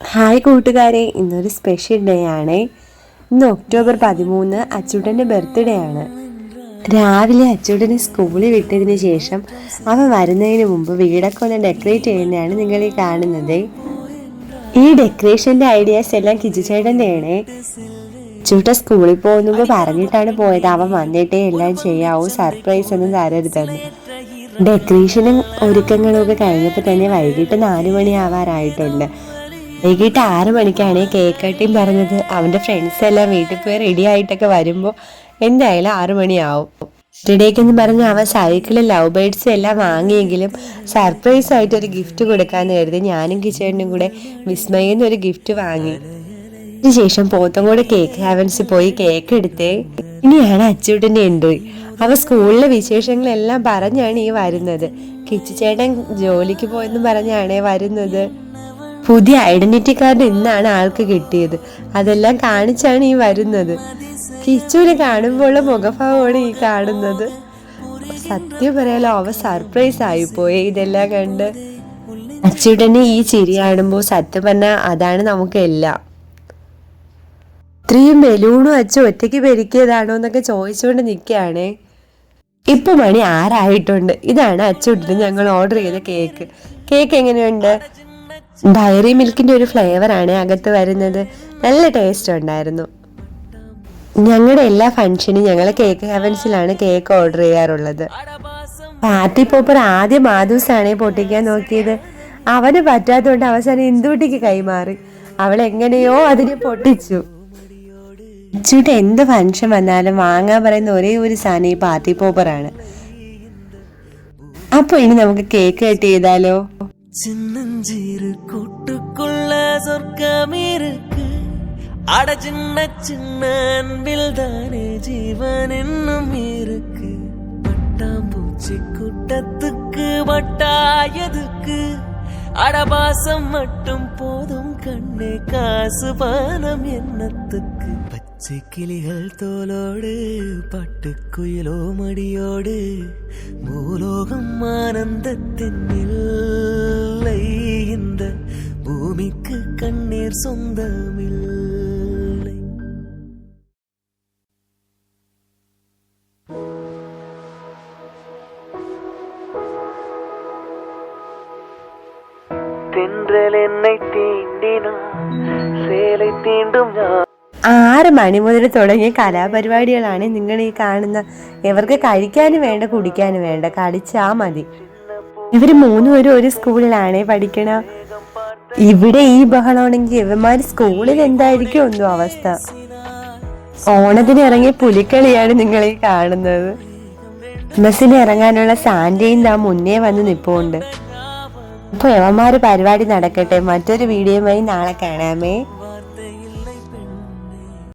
Hi കൂട്ടുകാരെ. ഇന്നൊരു special day ആണ്. ഇന്ന് ഒക്ടോബർ പതിമൂന്ന് അച്ചൂട്ടന്റെ ബർത്ത്ഡേ ആണ്. രാവിലെ അച്ചൂട്ടനെ സ്കൂളിൽ വിട്ടതിന് ശേഷം അവ വരുന്നതിന് മുമ്പ് വീടൊക്കെ ഒന്ന് ഡെക്കറേറ്റ് ചെയ്യുന്നതാണ് നിങ്ങൾ ഈ കാണുന്നത്. ഈ ഡെക്കറേഷന്റെ ഐഡിയാസ് എല്ലാം കിച്ചുചേട്ടന്റെയാണ് അച്ചൂട്ട സ്കൂളിൽ പോകുമ്പോൾ പറഞ്ഞിട്ടാണ് പോയത്. അവൻ വന്നിട്ടേ എല്ലാം ചെയ്യാവൂ സർപ്രൈസ് ഒന്നും തരരുതെന്ന്. ഡെക്കറേഷനും ഒരുക്കങ്ങളും ഒക്കെ കഴിഞ്ഞപ്പോൾ തന്നെ വൈകിട്ട് നാല് മണി ആവാറായിട്ടുണ്ട്. വൈകിട്ട് ആറ് മണിക്കാണ് കേക്ക് കട്ടിങ് പറഞ്ഞത്. അവന്റെ ഫ്രണ്ട്സ് എല്ലാം വീട്ടിൽ പോയി റെഡി ആയിട്ടൊക്കെ വരുമ്പോൾ എന്തായാലും ആറു മണിയാവും. ബർത്ത്ഡേക്കെന്ന് പറഞ്ഞ് അവൻ സൈക്കിളിൽ ലവ് ബേഡ്സ് എല്ലാം വാങ്ങിയെങ്കിലും സർപ്രൈസ് ആയിട്ട് ഒരു ഗിഫ്റ്റ് കൊടുക്കാന്ന് കരുതി ഞാനും കിച്ചേട്ടനും കൂടെ വിസ്മയെന്ന് ഒരു ഗിഫ്റ്റ് വാങ്ങി. അതിനുശേഷം കൂടെ കേക്ക് ഹാവൻസിൽ പോയി കേക്ക് എടുത്തേ ഇനിയാണ് അച്ചൂട്ടന്റെ എൻട്രി അവ സ്കൂളിലെ വിശേഷങ്ങളെല്ലാം പറഞ്ഞാണ് ഈ വരുന്നത്. കിച്ചു ചേട്ടൻ ജോലിക്ക് പോയെന്നും പറഞ്ഞാണ് വരുന്നത്. പുതിയ ഐഡന്റിറ്റി കാർഡ് ഇന്നാണ് ആൾക്ക് കിട്ടിയത്. അതെല്ലാം കാണിച്ചാണ് ഈ വരുന്നത്. കിച്ചുവിനെ കാണുമ്പോഴുള്ള മുഖഭാവമാണ് ഈ കാണുന്നത്. സത്യം പറയാലോ അവ സർപ്രൈസ് ആയി ആയിപ്പോയി ഇതെല്ലാം കണ്ട്. അച്ചുടനെ ഈ ചിരി കാണുമ്പോൾ സത്യം പറഞ്ഞാൽ അതാണ് നമുക്ക് എല്ലാം. ഇത്രയും ബലൂണും അച്ചു ഒറ്റയ്ക്ക് പെരുക്കിയതാണോ എന്നൊക്കെ ചോദിച്ചുകൊണ്ട് നിൽക്കുകയാണേ. ഇപ്പൊ മണി ആറായിട്ടുണ്ട്. ഇതാണ് അച്ചുട്ടിന് ഞങ്ങൾ ഓർഡർ ചെയ്ത കേക്ക് കേക്ക് എങ്ങനെയുണ്ട്? ഡയറി മിൽക്കിന്റെ ഒരു ഫ്ലേവറാണ് അകത്ത് വരുന്നത്. നല്ല ടേസ്റ്റ് ഉണ്ടായിരുന്നു. ഞങ്ങളുടെ എല്ലാ ഫംഗ്ഷനും ഞങ്ങൾ കേക്ക് ഹെവൻസിലാണ് കേക്ക് ഓർഡർ ചെയ്യാറുള്ളത്. പാർട്ടി പോപ്പർ ആദ്യം മാധൂസാണ് പൊട്ടിക്കാൻ നോക്കിയത്. അവന് പറ്റാത്തതുകൊണ്ട് അവസാനം ഇന്ദുട്ടിക്ക് കൈമാറി. അവൾ എങ്ങനെയോ അതിനെ പൊട്ടിച്ചു. അച്ചൂട്ട് എന്ത് ഫംഗ്ഷൻ വന്നാലും വാങ്ങാൻ പറയുന്ന ഒരേ ഒരു സാധനം ഈ പാർട്ടി പോപ്പറാണ് അപ്പൊ ഇനി നമുക്ക് കേക്ക് കട്ട് ചെയ്താലോ? சின்னஞ்சீரு கூட்டுக்குள்ள சொர்க்கம் இருக்கு அட சின்ன சின்ன அன்பில் தானே ஜீவன் இன்னும் இருக்கு. பட்டாம்பூச்சி கூட்டத்துக்கு வட்டாயதுக்கு அடபாசம் மட்டும் போதும். கண்ணே காசு பானம் எண்ணத்துக்கு பச்சை கிளிகள் தோலோடு பட்டுக்குயிலோ மடியோடு பூலோகம் ஆனந்தத்தின் இல்லை. இந்த பூமிக்கு கண்ணீர் சொந்தமில்லை. தென்றல் என்னை தீண்டினான் சேலை தீண்டும் ഞാൻ ആറ് മണി മുതൽ തുടങ്ങിയ കലാപരിപാടികളാണ് നിങ്ങൾ ഈ കാണുന്ന ഇവർക്ക് കഴിക്കാനും വേണ്ട കുടിക്കാനും വേണ്ട കളിച്ചാ മതി ഇവര് മൂന്നുപേരും ഒരു സ്കൂളിലാണേ പഠിക്കണ ഇവിടെ ഈ ബഹളമാണെങ്കിൽ ഇവന്മാര് സ്കൂളിൽ എന്തായിരിക്കും ഒന്നും അവസ്ഥ ഓണത്തിന് ഇറങ്ങിയ പുലിക്കളിയാണ് നിങ്ങൾ ഈ കാണുന്നത് ബസ്സിന് ഇറങ്ങാനുള്ള സാന്റയും താ മുന്നേ വന്ന് നിപ്പുണ്ട് അപ്പൊ യവന്മാര് പരിപാടി നടക്കട്ടെ. മറ്റൊരു വീഡിയോയുമായി നാളെ കാണാമേ.